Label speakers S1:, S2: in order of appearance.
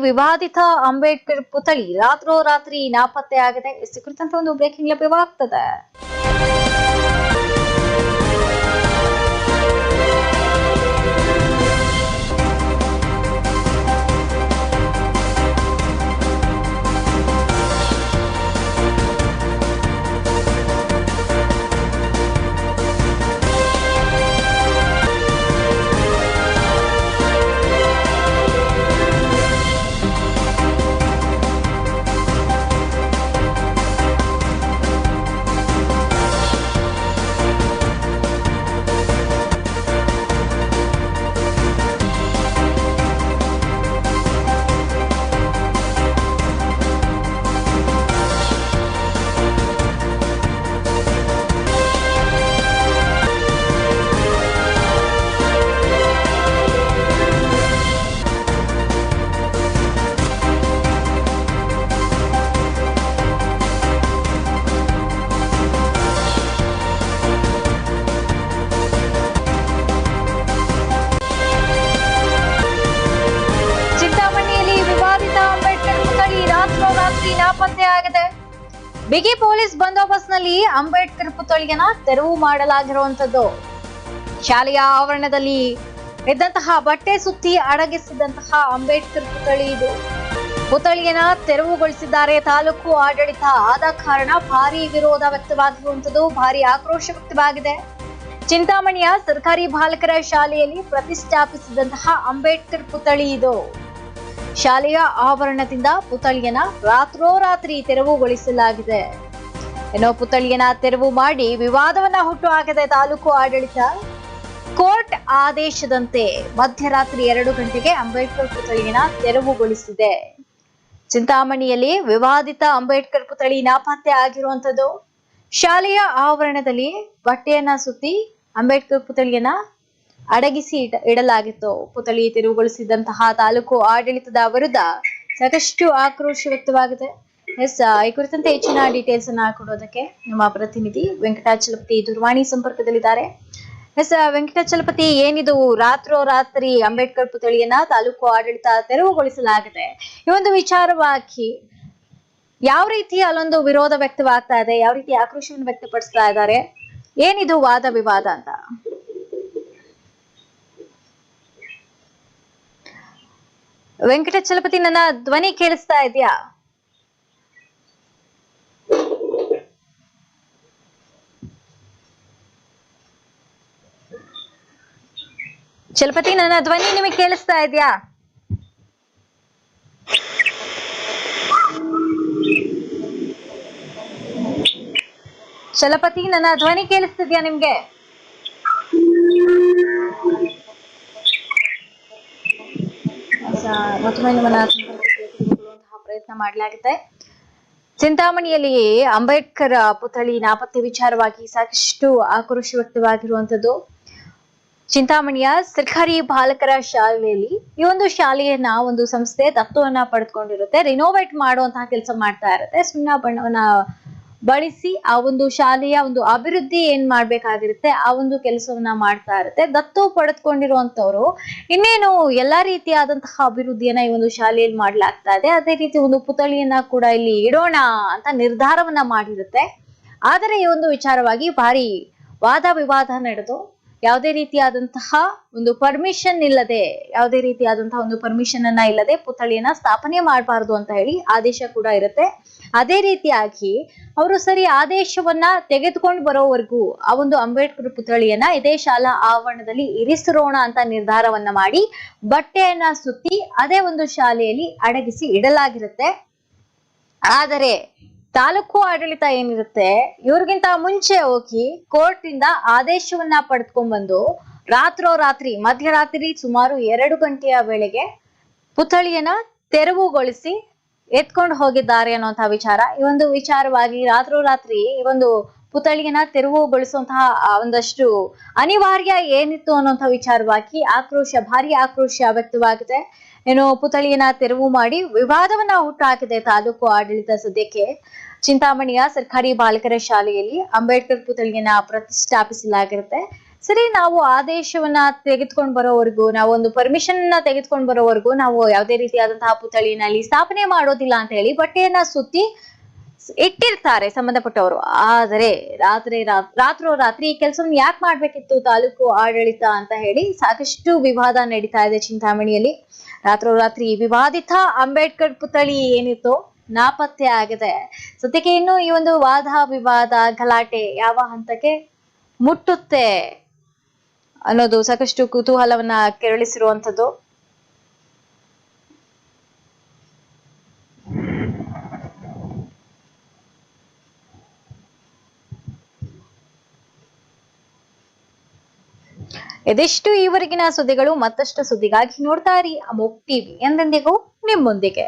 S1: ವಿವಾದಿತ ಅಂಬೇಡ್ಕರ್ ಪುತ್ಥಳಿ ನಾಪತ್ತೆ ಆಗಿದೆ ಇಷ್ಟು ಕುರಿತಂತೆ ಒಂದು ಬ್ರೇಕಿಂಗ್ ಲಭ್ಯವಾಗ್ತದೆ ನಾಪತ್ತೆ ಆಗಿದೆ. ಬಿಗಿ ಪೊಲೀಸ್ ಬಂದೋಬಸ್ತ್ನಲ್ಲಿ ಅಂಬೇಡ್ಕರ್ ಪುತ್ಥಳಿಯನ್ನ ತೆರವು ಮಾಡಲಾಗಿರುವಂತದ್ದು ಶಾಲೆಯ ಆವರಣದಲ್ಲಿ ಇದ್ದಂತಹ ಬಟ್ಟೆ ಸುತ್ತಿ ಅಡಗಿಸಿದಂತಹ ಅಂಬೇಡ್ಕರ್ ಪುತ್ಥಳಿ ಇದು. ಪುತ್ಥಳಿಯನ್ನ ತೆರವುಗೊಳಿಸಿದ್ದಾರೆ. ತಾಲೂಕು ಆಡಳಿತ ಆದ ಕಾರಣ ಭಾರಿ ವಿರೋಧ ವ್ಯಕ್ತವಾಗಿರುವಂತದ್ದು ಭಾರಿ ಆಕ್ರೋಶ ವ್ಯಕ್ತವಾಗಿದೆ. ಚಿಂತಾಮಣಿಯ ಸರ್ಕಾರಿ ಬಾಲಕರ ಶಾಲೆಯಲ್ಲಿ ಪ್ರತಿಷ್ಠಾಪಿಸಿದಂತಹ ಅಂಬೇಡ್ಕರ್ ಪುತ್ಥಳಿ ಇದು. ಶಾಲೆಯ ಆವರಣದಿಂದ ಪುತ್ಥಳಿಯನ್ನ ರಾತ್ರೋರಾತ್ರಿ ತೆರವುಗೊಳಿಸಲಾಗಿದೆ. ಏನೋ ಪುತ್ಥಳಿಯನ್ನ ತೆರವು ಮಾಡಿ ವಿವಾದವನ್ನ ಹುಟ್ಟು ಹಾಕಿದೆ ತಾಲೂಕು ಆಡಳಿತ ಕೋರ್ಟ್ ಆದೇಶದಂತೆ ಮಧ್ಯರಾತ್ರಿ ಎರಡು ಗಂಟೆಗೆ ಅಂಬೇಡ್ಕರ್ ಪುತ್ಥಳಿಯನ್ನ ತೆರವುಗೊಳಿಸಿದೆ. ಚಿಂತಾಮಣಿಯಲ್ಲಿ ವಿವಾದಿತ ಅಂಬೇಡ್ಕರ್ ಪುತ್ಥಳಿ ನಾಪತ್ತೆ ಆಗಿರುವಂತದ್ದು ಶಾಲೆಯ ಆವರಣದಲ್ಲಿ ಬಟ್ಟೆಯನ್ನ ಸುತ್ತಿ ಅಂಬೇಡ್ಕರ್ ಪುತ್ಥಳಿಯನ್ನ ಅಡಗಿಸಿ ಇಡ- ಇಡಲಾಗಿತ್ತು. ಪುತಳಿ ತೆರವುಗೊಳಿಸಿದಂತಹ ತಾಲೂಕು ಆಡಳಿತದ ವಿರುದ್ಧ ಸಾಕಷ್ಟು ಆಕ್ರೋಶ ವ್ಯಕ್ತವಾಗಿದೆ. ಎಸ್ ಈ ಕುರಿತಂತೆ ಹೆಚ್ಚಿನ ಡೀಟೇಲ್ಸ್ ಅನ್ನ ಕೊಡೋದಕ್ಕೆ ನಮ್ಮ ಪ್ರತಿನಿಧಿ ವೆಂಕಟಾಚಲಪತಿ ದೂರವಾಣಿ ಸಂಪರ್ಕದಲ್ಲಿದ್ದಾರೆ. ಎಸ್ ವೆಂಕಟಾಚಲಪತಿ, ಏನಿದು? ರಾತ್ರೋರಾತ್ರಿ ಅಂಬೇಡ್ಕರ್ ಪುತಳಿಯನ್ನ ತಾಲೂಕು ಆಡಳಿತ ತೆರವುಗೊಳಿಸಲಾಗಿದೆ. ಈ ಒಂದು ವಿಚಾರವಾಗಿ ಯಾವ ರೀತಿ ಅಲ್ಲೊಂದು ವಿರೋಧ ವ್ಯಕ್ತವಾಗ್ತಾ ಇದೆ? ಯಾವ ರೀತಿ ಆಕ್ರೋಶವನ್ನು ವ್ಯಕ್ತಪಡಿಸ್ತಾ ಇದ್ದಾರೆ? ಏನಿದು ವಾದ ವಿವಾದ ಅಂತ? ವೆಂಕಟಚಲಪತಿ ನನ್ನ ಧ್ವನಿ ಕೇಳಿಸ್ತಾ ಇದೆಯಾ? ಚಲಪತಿ, ನನ್ನ ಧ್ವನಿ ನಿಮಗೆ ಕೇಳಿಸ್ತಾ ಇದೆಯಾ? ಚಲಪತಿ, ನನ್ನ ಧ್ವನಿ ಕೇಳಿಸ್ತಿದ್ಯಾ ನಿಮ್ಗೆ? ಪ್ರಯತ್ನ ಮಾಡಲಾಗಿದೆ. ಚಿಂತಾಮಣಿಯಲ್ಲಿ ಅಂಬೇಡ್ಕರ್ ಪುತ್ಥಳಿ ನಾಪತ್ತೆ ವಿಚಾರವಾಗಿ ಸಾಕಷ್ಟು ಆಕ್ರೋಶ ವ್ಯಕ್ತವಾಗಿರುವಂತದ್ದು ಚಿಂತಾಮಣಿಯ ಸರ್ಕಾರಿ ಬಾಲಕರ ಶಾಲೆಯಲ್ಲಿ ಈ ಒಂದು ಶಾಲೆಯನ್ನ ಒಂದು ಸಂಸ್ಥೆ ದತ್ತುವನ್ನ ಪಡೆದುಕೊಂಡಿರುತ್ತೆ. ರಿನೋವೇಟ್ ಮಾಡುವಂತಹ ಕೆಲಸ ಮಾಡ್ತಾ ಇರುತ್ತೆ. ಸುಣ್ಣ ಬಣ್ಣವನ್ನ ಬಳಸಿ ಆ ಒಂದು ಶಾಲೆಯ ಒಂದು ಅಭಿವೃದ್ಧಿ ಏನ್ ಮಾಡ್ಬೇಕಾಗಿರುತ್ತೆ, ಆ ಒಂದು ಕೆಲಸವನ್ನ ಮಾಡ್ತಾ ಇರುತ್ತೆ. ದತ್ತು ಪಡೆದುಕೊಂಡಿರುವಂತವ್ರು ಇನ್ನೇನು ಎಲ್ಲಾ ರೀತಿಯಾದಂತಹ ಅಭಿವೃದ್ಧಿಯನ್ನ ಈ ಒಂದು ಶಾಲೆಯಲ್ಲಿ ಮಾಡ್ಲಾಗ್ತಾ ಇದೆ. ಅದೇ ರೀತಿ ಒಂದು ಪುತ್ಥಳಿಯನ್ನ ಕೂಡ ಇಲ್ಲಿ ಇಡೋಣ ಅಂತ ನಿರ್ಧಾರವನ್ನ ಮಾಡಿರುತ್ತೆ. ಆದರೆ ಈ ಒಂದು ವಿಚಾರವಾಗಿ ಭಾರಿ ವಾದ ವಿವಾದ ನಡೆದು ಯಾವುದೇ ರೀತಿಯಾದಂತಹ ಒಂದು ಪರ್ಮಿಷನ್ ಇಲ್ಲದೆ, ಯಾವುದೇ ರೀತಿಯಾದಂತಹ ಒಂದು ಪರ್ಮಿಷನ್ ಅನ್ನ ಇಲ್ಲದೆ ಪುತ್ಥಳಿಯನ್ನ ಸ್ಥಾಪನೆ ಮಾಡಬಾರದು ಅಂತ ಹೇಳಿ ಆದೇಶ ಕೂಡ ಇರುತ್ತೆ. ಅದೇ ರೀತಿಯಾಗಿ ಅವರು ಸರಿ ಆದೇಶವನ್ನ ತೆಗೆದುಕೊಂಡು ಬರೋವರೆಗೂ ಆ ಒಂದು ಅಂಬೇಡ್ಕರ್ ಪುತ್ಥಳಿಯನ್ನ ಇದೇ ಶಾಲಾ ಆವರಣದಲ್ಲಿ ಇರಿಸಿರೋಣ ಅಂತ ನಿರ್ಧಾರವನ್ನ ಮಾಡಿ ಬಟ್ಟೆಯನ್ನ ಸುತ್ತಿ ಅದೇ ಒಂದು ಶಾಲೆಯಲ್ಲಿ ಅಡಗಿಸಿ ಇಡಲಾಗಿರುತ್ತೆ. ಆದರೆ ತಾಲೂಕು ಆಡಳಿತ ಏನಿರುತ್ತೆ, ಇವ್ರಿಗಿಂತ ಮುಂಚೆ ಹೋಗಿ ಕೋರ್ಟ್ ಆದೇಶವನ್ನ ಪಡೆದುಕೊಂಡ್ ಬಂದು ರಾತ್ರೋರಾತ್ರಿ ಮಧ್ಯರಾತ್ರಿ ಸುಮಾರು ಎರಡು ಗಂಟೆಯ ವೇಳೆಗೆ ಪುತ್ಥಳಿಯನ್ನ ತೆರವುಗೊಳಿಸಿ ಎತ್ಕೊಂಡು ಹೋಗಿದ್ದಾರೆ ಅನ್ನುವಂತಹ ವಿಚಾರ. ಈ ಒಂದು ವಿಚಾರವಾಗಿ ರಾತ್ರೋರಾತ್ರಿ ಈ ಒಂದು ಪುತ್ಥಳಿಯನ್ನ ತೆರವುಗೊಳಿಸುವಂತಹ ಒಂದಷ್ಟು ಅನಿವಾರ್ಯ ಏನಿತ್ತು ಅನ್ನುವಂತಹ ವಿಚಾರವಾಗಿ ಆಕ್ರೋಶ, ಭಾರಿ ಆಕ್ರೋಶ ವ್ಯಕ್ತವಾಗಿದೆ. ಏನು ಪುತಳಿಯನ್ನ ತೆರವು ಮಾಡಿ ವಿವಾದವನ್ನ ಹುಟ್ಟುಹಾಕಿದೆ ತಾಲೂಕು ಆಡಳಿತ ಸದ್ಯಕ್ಕೆ. ಚಿಂತಾಮಣಿಯ ಸರ್ಕಾರಿ ಬಾಲಕರ ಶಾಲೆಯಲ್ಲಿ ಅಂಬೇಡ್ಕರ್ ಪುತಳಿಯನ್ನ ಪ್ರತಿಷ್ಠಾಪಿಸಲಾಗಿರುತ್ತೆ. ಸರಿ, ನಾವು ಆದೇಶವನ್ನ ತೆಗೆದುಕೊಂಡು ಬರೋವರೆಗೂ, ನಾವು ಒಂದು ಪರ್ಮಿಷನ್ನ ತೆಗೆದುಕೊಂಡು ಬರೋವರೆಗೂ ನಾವು ಯಾವುದೇ ರೀತಿಯಾದಂತಹ ಪುತಳಿನಲ್ಲಿ ಸ್ಥಾಪನೆ ಮಾಡೋದಿಲ್ಲ ಅಂತ ಹೇಳಿ ಬಟ್ಟೆಯನ್ನ ಸುತ್ತಿ ಇಟ್ಟಿರ್ತಾರೆ ಸಂಬಂಧಪಟ್ಟವರು. ಆದರೆ ರಾತ್ರಿ ರಾತ್ರೋ ರಾತ್ರಿ ಈ ಕೆಲಸವನ್ನು ಯಾಕೆ ಮಾಡ್ಬೇಕಿತ್ತು ತಾಲೂಕು ಆಡಳಿತ ಅಂತ ಹೇಳಿ ಸಾಕಷ್ಟು ವಿವಾದ ನಡೀತಾ ಇದೆ ಚಿಂತಾಮಣಿಯಲ್ಲಿ. ರಾತ್ರೋರಾತ್ರಿ ವಿವಾದಿತ ಅಂಬೇಡ್ಕರ್ ಪುತ್ಥಳಿ ಏನಿತ್ತು ನಾಪತ್ತೆ ಆಗಿದೆ. ಸದ್ಯಕ್ಕೆ ಇನ್ನು ಈ ಒಂದು ವಾದ, ವಿವಾದ, ಗಲಾಟೆ ಯಾವ ಹಂತಕ್ಕೆ ಮುಟ್ಟುತ್ತೆ ಅನ್ನೋದು ಸಾಕಷ್ಟು ಕುತೂಹಲವನ್ನ ಕೆರಳಿಸಿರುವಂತದ್ದು ಇದಿಷ್ಟು ಈವರೆಗಿನ ಸುದ್ದಿಗಳು ಮತ್ತಷ್ಟು ಸುದ್ದಿಗಾಗಿ ನೋಡ್ತಾ ಇರಿ ಅಮೋಕ್ ಟಿವಿ ಎಂದೆಂದಿಗೂ ನಿಮ್ಮೊಂದಿಗೆ.